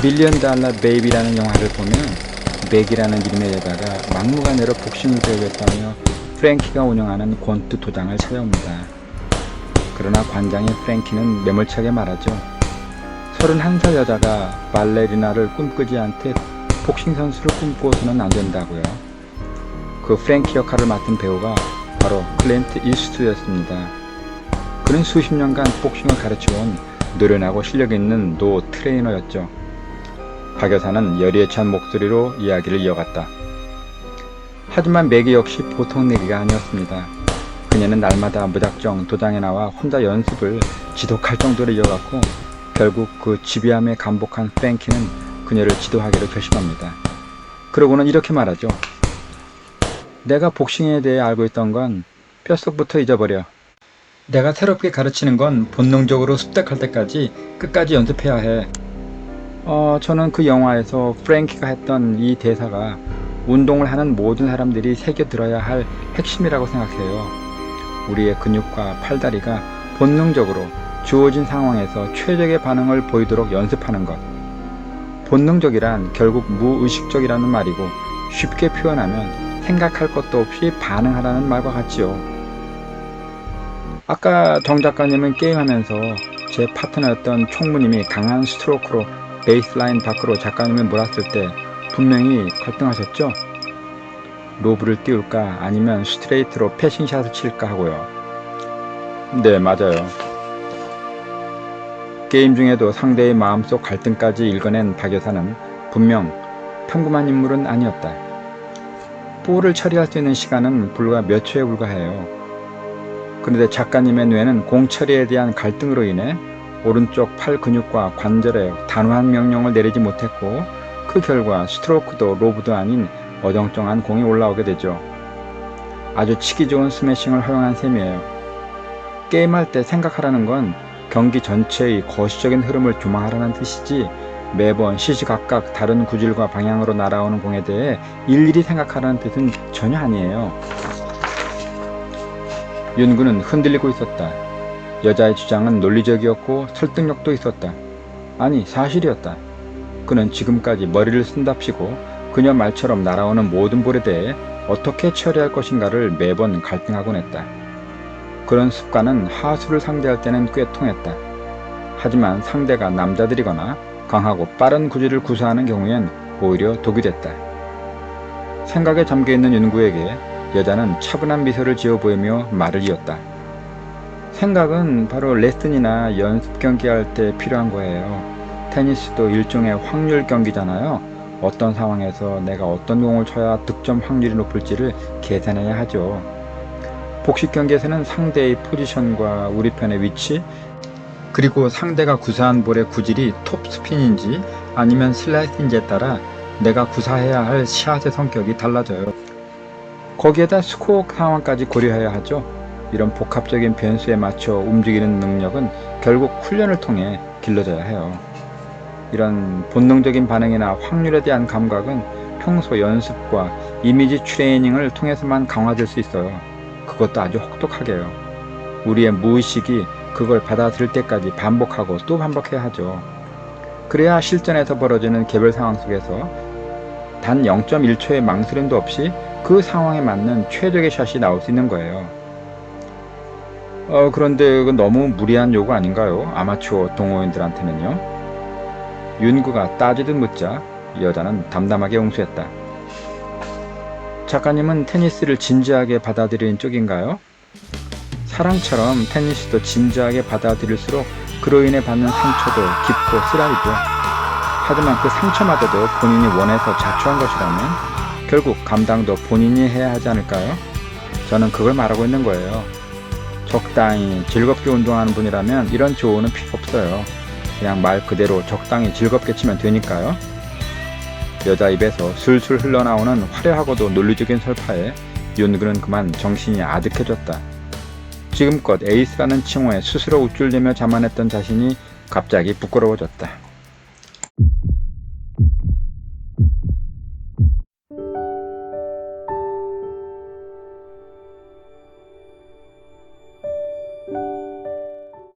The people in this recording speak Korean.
밀리언 달러 베이비라는 영화를 보면 맥이라는 이름의 여자가 막무가내로 복싱을 배우겠다며 프랭키가 운영하는 권투 도장을 찾아옵니다. 그러나 관장인 프랭키는 매몰차게 말하죠. 31살 여자가 발레리나를 꿈꾸지 않듯 복싱 선수를 꿈꾸어서는 안 된다고요. 그 프랭키 역할을 맡은 배우가 바로 클렌트 이스트였습니다. 그는 수십 년간 복싱을 가르쳐온 노련하고 실력 있는 노 트레이너였죠. 박 여사는 열의에 찬 목소리로 이야기를 이어갔다. 하지만 매기 역시 보통 내기가 아니었습니다. 그녀는 날마다 무작정 도장에 나와 혼자 연습을 지독할 정도로 이어갔고 결국 그 지배함에 감복한 프랭키는 그녀를 지도하기로 결심합니다. 그러고는 이렇게 말하죠. 내가 복싱에 대해 알고 있던 건 뼛속부터 잊어버려. 내가 새롭게 가르치는 건 본능적으로 습득할 때까지 끝까지 연습해야 해. 어, 저는 그 영화에서 프랭키가 했던 이 대사가 운동을 하는 모든 사람들이 새겨 들어야 할 핵심이라고 생각해요. 우리의 근육과 팔다리가 본능적으로 주어진 상황에서 최적의 반응을 보이도록 연습하는 것. 본능적이란 결국 무의식적이라는 말이고 쉽게 표현하면 생각할 것도 없이 반응하라는 말과 같지요. 아까 정 작가님은 게임하면서 제 파트너였던 총무님이 강한 스트로크로 베이스라인 밖으로 작가님을 몰았을 때 분명히 갈등하셨죠? 로브를 띄울까 아니면 스트레이트로 패싱샷을 칠까 하고요. 네, 맞아요. 게임 중에도 상대의 마음속 갈등까지 읽어낸 박 여사는 분명 평범한 인물은 아니었다. 볼을 처리할 수 있는 시간은 불과 몇 초에 불과해요. 그런데 작가님의 뇌는 공 처리에 대한 갈등으로 인해 오른쪽 팔 근육과 관절에 단호한 명령을 내리지 못했고 그 결과 스트로크도 로브도 아닌 어정쩡한 공이 올라오게 되죠. 아주 치기 좋은 스매싱을 허용한 셈이에요. 게임할 때 생각하라는 건 경기 전체의 거시적인 흐름을 조망하라는 뜻이지 매번 시시각각 다른 구질과 방향으로 날아오는 공에 대해 일일이 생각하라는 뜻은 전혀 아니에요. 윤구는 흔들리고 있었다. 여자의 주장은 논리적이었고 설득력도 있었다. 아니, 사실이었다. 그는 지금까지 머리를 쓴답시고 그녀 말처럼 날아오는 모든 볼에 대해 어떻게 처리할 것인가를 매번 갈등하곤 했다. 그런 습관은 하수를 상대할 때는 꽤 통했다. 하지만 상대가 남자들이거나 강하고 빠른 구질을 구사하는 경우엔 오히려 독이 됐다. 생각에 잠겨 있는 윤구에게 여자는 차분한 미소를 지어 보이며 말을 이었다. 생각은 바로 레슨이나 연습 경기할 때 필요한 거예요. 테니스도 일종의 확률 경기잖아요. 어떤 상황에서 내가 어떤 공을 쳐야 득점 확률이 높을지를 계산해야 하죠. 복식 경기에서는 상대의 포지션과 우리 편의 위치, 그리고 상대가 구사한 볼의 구질이 톱스핀인지 아니면 슬라이스인지에 따라 내가 구사해야 할 샷의 성격이 달라져요. 거기에다 스코어 상황까지 고려해야 하죠. 이런 복합적인 변수에 맞춰 움직이는 능력은 결국 훈련을 통해 길러져야 해요. 이런 본능적인 반응이나 확률에 대한 감각은 평소 연습과 이미지 트레이닝을 통해서만 강화될 수 있어요. 그것도 아주 혹독하게요. 우리의 무의식이 그걸 받아들일 때까지 반복하고 또 반복해야 하죠. 그래야 실전에서 벌어지는 개별 상황 속에서 단 0.1초의 망설임도 없이 그 상황에 맞는 최적의 샷이 나올 수 있는 거예요. 어, 그런데 그건 너무 무리한 요구 아닌가요? 아마추어 동호인들한테는요? 윤구가 따지듯 묻자 여자는 담담하게 응수했다. 작가님은 테니스를 진지하게 받아들이는 쪽인가요? 사랑처럼 테니스도 진지하게 받아들일수록 그로 인해 받는 상처도 깊고 쓰라리죠. 하지만 그 상처마저도 본인이 원해서 자초한 것이라면 결국 감당도 본인이 해야 하지 않을까요? 저는 그걸 말하고 있는 거예요. 적당히 즐겁게 운동하는 분이라면 이런 조언은 필요 없어요. 그냥 말 그대로 적당히 즐겁게 치면 되니까요. 여자 입에서 술술 흘러나오는 화려하고도 논리적인 설파에 윤근은 그만 정신이 아득해졌다. 지금껏 에이스라는 칭호에 스스로 우쭐대며 자만했던 자신이 갑자기 부끄러워졌다.